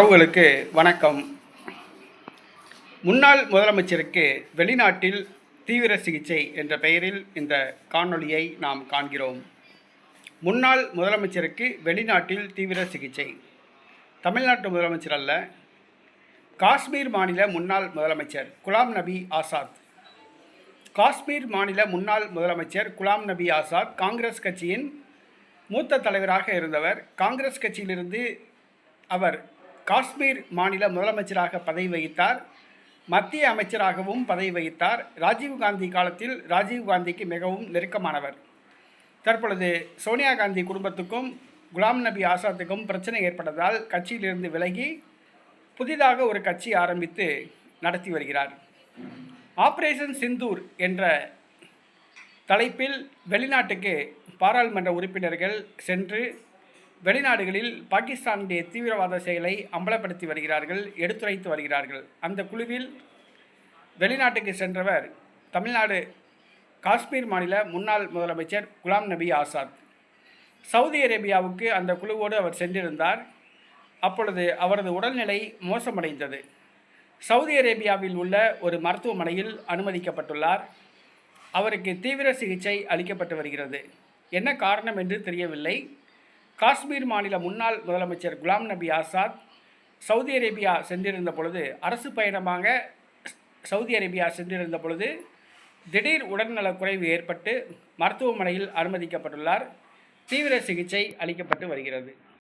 உறவுகளுக்கு வணக்கம். முன்னாள் முதலமைச்சருக்கு வெளிநாட்டில் தீவிர சிகிச்சை என்ற பெயரில் இந்த காணொளியை நாம் காண்கிறோம். முன்னாள் முதலமைச்சருக்கு வெளிநாட்டில் தீவிர சிகிச்சை. தமிழ்நாட்டு முதலமைச்சர் அல்ல காஷ்மீர் மாநில முன்னாள் முதலமைச்சர் குலாம் நபி ஆசாத். காஷ்மீர் மாநில முன்னாள் முதலமைச்சர் குலாம் நபி ஆசாத் காங்கிரஸ் கட்சியின் மூத்த தலைவராக இருந்தவர். காங்கிரஸ் கட்சியிலிருந்து அவர் காஷ்மீர் மாநில முதலமைச்சராக பதவி வகித்தார். மத்திய அமைச்சராகவும் பதவி வகித்தார். ராஜீவ்காந்தி காலத்தில் ராஜீவ்காந்திக்கு மிகவும் நெருக்கமானவர். தற்பொழுது சோனியா காந்தி குடும்பத்துக்கும் குலாம் நபி ஆசாத்துக்கும் பிரச்சனை ஏற்பட்டதால் கட்சியிலிருந்து விலகி புதிதாக ஒரு கட்சி ஆரம்பித்து நடத்தி வருகிறார். ஆபரேஷன் சிந்தூர் என்ற தலைப்பில் வெளிநாட்டுக்கு பாராளுமன்ற உறுப்பினர்கள் சென்று வெளிநாடுகளில் பாகிஸ்தானுடைய தீவிரவாத செயலை அம்பலப்படுத்தி வருகிறார்கள் எடுத்துரைத்து வருகிறார்கள். அந்த குழுவில் வெளிநாட்டுக்கு சென்றவர் தமிழ்நாடு காஷ்மீர் மாநில முன்னாள் முதலமைச்சர் குலாம் நபி ஆசாத். சவுதி அரேபியாவுக்கு அந்த குழுவோடு அவர் சென்றிருந்தார். அப்பொழுது அவரது உடல்நிலை மோசமடைந்தது. சவுதி அரேபியாவில் உள்ள ஒரு மருத்துவமனையில் அனுமதிக்கப்பட்டுள்ளார். அவருக்கு தீவிர சிகிச்சை அளிக்கப்பட்டு வருகிறது. என்ன காரணம் என்று தெரியவில்லை. காஷ்மீர் மாநில முன்னாள் முதலமைச்சர் குலாம் நபி ஆசாத் சவுதி அரேபியா சென்றிருந்த பொழுது அரசு பயணமாக சவுதி அரேபியா சென்றிருந்த பொழுது திடீர் உடல்நலக் குறைவு ஏற்பட்டு மருத்துவமனையில் அனுமதிக்கப்பட்டுள்ளார். தீவிர சிகிச்சை அளிக்கப்பட்டு வருகிறது.